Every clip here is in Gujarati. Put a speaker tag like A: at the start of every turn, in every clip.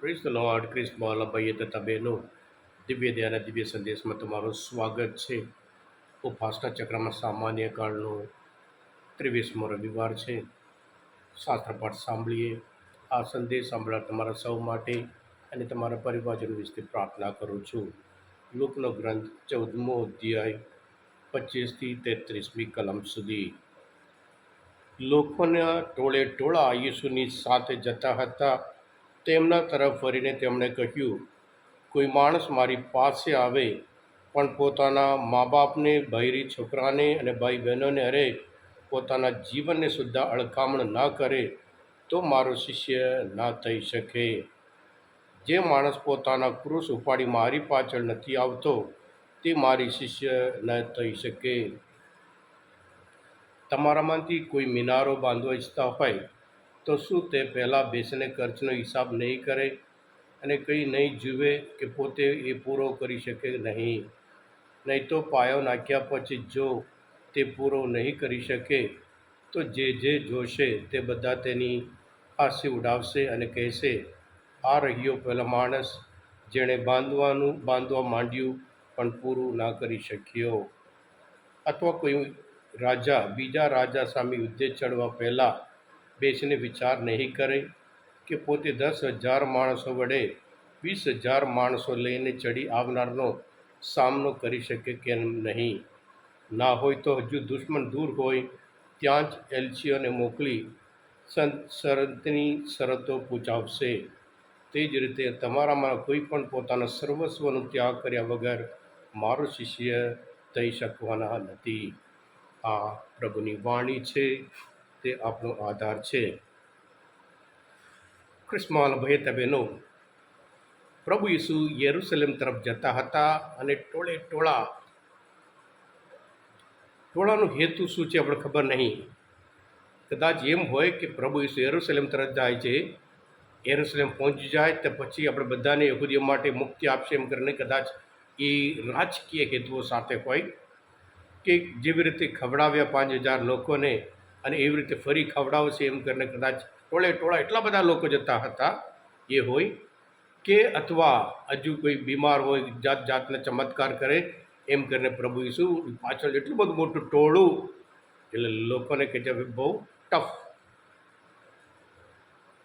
A: પ્રેઝ ધ લોર્ડ ક્રિસ મોહલ્લા ભાઈએ તથા બહેનો દિવ્ય દયાના દિવ્ય સંદેશમાં તમારું સ્વાગત છે. ઉપાસના ચક્રમાં સામાન્ય કાળનો ત્રેવીસમો રવિવાર છે. શાસ્ત્રપાઠ સાંભળીએ. આ સંદેશ સાંભળવા તમારા સૌ માટે અને તમારા પરિવારજનો વિશે પ્રાર્થના કરું છું. લોકનો ગ્રંથ ચૌદમો અધ્યાય, પચીસથી તેત્રીસમી કલમ સુધી. લોકોના ટોળે ટોળા યેસુની સાથે જતા હતા. તેમના તરફ ફરીને તેમણે કહ્યું, કોઈ માણસ મારી પાસે આવે, પણ પોતાના મા બાપને ભૈરી છોકરાને અને ભાઈ બહેનોને અરે પોતાના જીવનને સુદ્ધા અળકામણ ન કરે, તો મારો શિષ્ય ના થઈ શકે. જે માણસ પોતાના ક્રૂસ ઉપાડી મારી પાછળ નથી આવતો, તે મારી શિષ્ય ન થઈ શકે. તમારામાંથી કોઈ મિનારો બાંધવા ઈચ્છતા હોય તો શું તે પહેલાં બેસીને ખર્ચનો હિસાબ નહીં કરે અને કંઈ નહીં જુએ કે પોતે એ પૂરો કરી શકે નહીં? નહીં તો પાયો નાખ્યા પછી જો તે પૂરો નહીં કરી શકે, તો જે જે જોશે તે બધા તેની હાંસી ઉડાવશે અને કહેશે, આ રહ્યો પહેલો માણસ જેણે બાંધવાનું, બાંધવા માંડ્યું, પણ પૂરું ના કરી શક્યો. અથવા કોઈ રાજા, બીજા રાજા સામે યુદ્ધે ચડવા પહેલાં બેસીને વિચાર નહીં કરે કે પોતે દસ હજાર માણસો વડે વીસ હજાર માણસો લઈને ચડી આવનારનો સામનો કરી શકે કે નહીં? ના હોય તો હજુ દુશ્મન દૂર હોય, ત્યાં જ એલચીઓને મોકલી શરતની શરતો પૂછાવશે. તે જ રીતે તમારામાં કોઈ પણ પોતાના સર્વસ્વનો ત્યાગ કર્યા વગર મારો શિષ્ય થઈ શકવાના નથી. આ પ્રભુની વાણી છે. તે આપણો આધાર છે. ક્રિસ્માલ ભાઈ બહેનો, પ્રભુ ઈસુ યેરુસલેમ તરફ જતા હતા અને ટોળે ટોળા, ટોળાનો હેતુ શું છે આપણે ખબર નહીં. કદાચ એમ હોય કે પ્રભુ ઈસુ યેરુસલેમ તરફ જાય છે એરુસલેમ પહોંચી જાય તો પછી આપણે બધાને યહૂદીઓ માટે મુક્તિ આપશે એમ કરીને કદાચ એ રાજકીય હેતુઓ સાથે હોય કે જેવી રીતે ખવડાવ્યા પાંચ હજાર લોકોને અને એવી રીતે ફરી ખવડાવશે એમ કરીને કદાચ ટોળે ટોળા એટલા બધા લોકો જતા હતા, એ હોય કે અથવા હજુ કોઈ બીમાર હોય, જાત જાતને ચમત્કાર કરે એમ કરીને પ્રભુ ઈસુ પાછળ એટલું બધું મોટું ટોળું એટલે લોકોને કે જે બહુ ટફ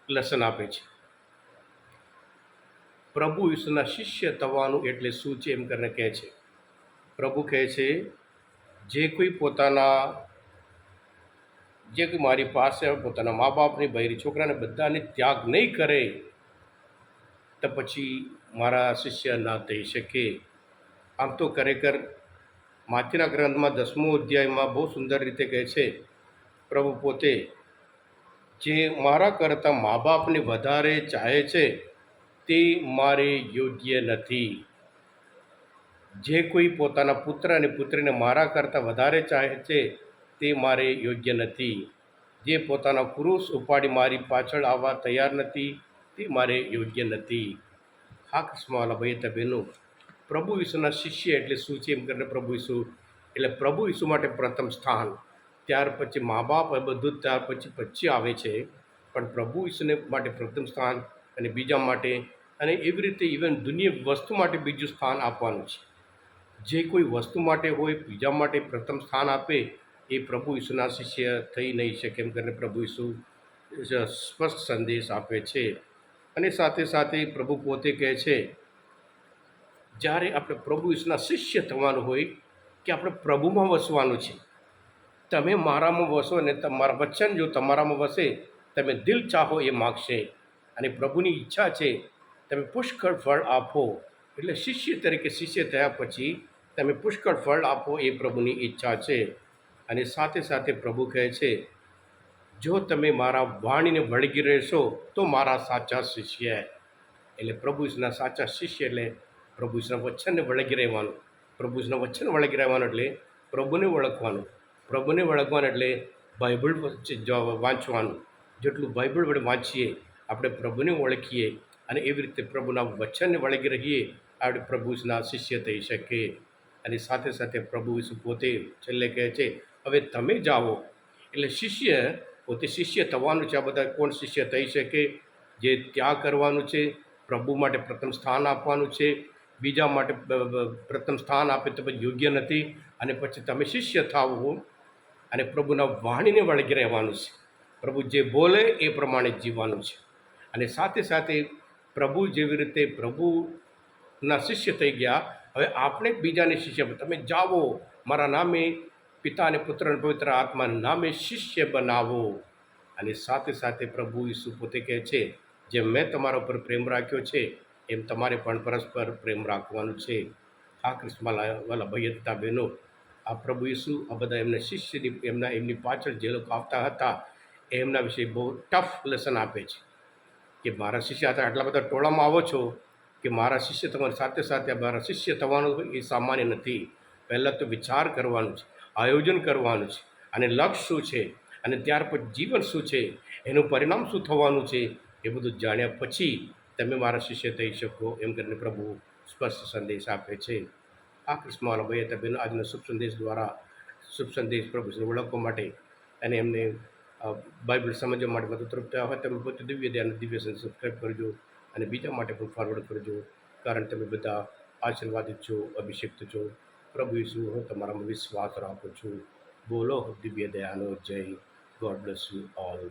A: લેસન આપે છે. પ્રભુ ઈસુના શિષ્ય થવાનું એટલે શું છે એમ કરીને કહે છે. પ્રભુ કહે છે, જે કોઈ પોતાના જે કોઈ મારી પાસે પોતાના મા બાપની બૈરી છોકરાને બધાને ત્યાગ નહીં કરે, તો પછી મારા શિષ્ય ના થઈ શકે. આમ તો ખરેખર માથીના ગ્રંથમાં દસમો અધ્યાયમાં બહુ સુંદર રીતે કહે છે, પ્રભુ પોતે જે મારા કરતાં મા બાપને વધારે ચાહે છે, તે મારે યોગ્ય નથી. જે કોઈ પોતાના પુત્ર અને પુત્રીને મારા કરતાં વધારે ચાહે છે તે મારે યોગ્ય નથી. જે પોતાના પુરુષ ઉપાડી મારી પાછળ આવવા તૈયાર નથી, તે મારે યોગ્ય નથી. હા કૃષ્ણવાલા ભાઈ તબેનું પ્રભુ ઈસુના શિષ્ય એટલે શું છે? એમ કરીને પ્રભુ ઈસુ, એટલે પ્રભુ ઈસુ માટે પ્રથમ સ્થાન. ત્યાર પછી મા બાપ એ બધું ત્યાર પછી પછી આવે છે, પણ પ્રભુ ઈસુને માટે પ્રથમ સ્થાન અને બીજા માટે અને એવી રીતે ઇવન દુનિયા વસ્તુ માટે બીજું સ્થાન આપવાનું છે. જે કોઈ વસ્તુ માટે હોય, બીજા માટે પ્રથમ સ્થાન આપે એ પ્રભુ ઈસુના શિષ્ય થઈ નહીં શકે એમ કરીને પ્રભુ ઈસુ સ્પષ્ટ સંદેશ આપે છે. અને સાથે સાથે પ્રભુ પોતે કહે છે, જ્યારે આપણે પ્રભુ ઈસુના શિષ્ય થવાનું હોય કે આપણે પ્રભુમાં વસવાનું છે, તમે મારામાં વસો અને તમારા વચન જો તમારામાં વસે, તમે દિલ ચાહો એ માગશે. અને પ્રભુની ઈચ્છા છે, તમે પુષ્કળ ફળ આપો. એટલે શિષ્ય તરીકે શિષ્ય થયા પછી તમે પુષ્કળ ફળ આપો એ પ્રભુની ઈચ્છા છે. અને સાથે સાથે પ્રભુ કહે છે, જો તમે મારા વાણીને વળગી રહેશો, તો મારા સાચા શિષ્ય. એટલે પ્રભુ ઈસુના સાચા શિષ્ય એટલે પ્રભુ ઈસુના વચનને વળગી રહેવાનું. પ્રભુ ઈસુના વચન વળગી રહેવાનું એટલે પ્રભુને ઓળખવાનું. પ્રભુને ઓળખવાનું એટલે બાઇબલ વાંચવાનું. જેટલું બાઇબલ વડે વાંચીએ, આપણે પ્રભુને ઓળખીએ અને એવી રીતે પ્રભુના વચનને વળગી રહીએ, આપણે પ્રભુના શિષ્ય થઈ શકીએ. અને સાથે સાથે પ્રભુ પોતે છેલ્લે કહે છે હવે તમે જાઓ. એટલે શિષ્ય, પોતે શિષ્ય થવાનું છે આ બધા, કોણ શિષ્ય થઈ શકે, જે ત્યાગ કરવાનું છે, પ્રભુ માટે પ્રથમ સ્થાન આપવાનું છે, બીજા માટે પ્રથમ સ્થાન આપે તો પછી યોગ્ય નથી, અને પછી તમે શિષ્ય થાવો અને પ્રભુના વાણીને વળગી રહેવાનું છે. પ્રભુ જે બોલે એ પ્રમાણે જીવવાનું છે. અને સાથે સાથે પ્રભુ જેવી રીતે પ્રભુના શિષ્ય થઈ ગયા, હવે આપણે બીજાને શિષ્ય, તમે જાઓ, મારા નામે પિતા અને પુત્ર અને પવિત્ર આત્માના નામે શિષ્ય બનાવો. અને સાથે સાથે પ્રભુ ઈસુ પોતે કહે છે, જેમ મેં તમારા ઉપર પ્રેમ રાખ્યો છે, એમ તમારે પણ પરસ્પર પ્રેમ રાખવાનું છે. આ કૃષ્ણ ભાઈ હતા બહેનો, આ પ્રભુ ઈસુ આ બધા એમના શિષ્યની, એમના, એમની પાછળ જે લોકો આવતા હતા, એમના વિશે બહુ ટફ લેસન આપે છે. કે મારા શિષ્ય હતા આટલા બધા ટોળામાં આવો છો કે મારા શિષ્ય તમારી સાથે સાથે મારા શિષ્ય થવાનું એ સામાન્ય નથી. પહેલાં તો વિચાર કરવાનું છે. આયોજન કરવાનું છે. અને લક્ષ્ય શું છે? અને ત્યાર પછી જીવન શું છે? એનું પરિણામ શું થવાનું છે? એ બધું જાણ્યા પછી તમે મારા શિષ્ય થઈ શકો એમ કરીને પ્રભુ સ્પષ્ટ સંદેશ આપે છે. આ કૃષ્ણ ભાઈ તબેનો બેન, આજના શુભ સંદેશ દ્વારા શુભ સંદેશ પ્રભુને ઓળખવા માટે અને એમને બાઇબલ સમજવા માટે મદદ થયા હોય તમે પોતે દિવ્ય ધ્યાન દિવ્ય સબસ્ક્રાઈબ કરજો અને બીજા માટે પણ ફોરવર્ડ કરજો. કારણ તમે બધા આશીર્વાદિત છો, અભિષેક્ત છો. પ્રભુ ઈસુ હું તમારામાં વિશ્વાસ રાખું છું. બોલો દિવ્ય દયાનો જય. God bless you all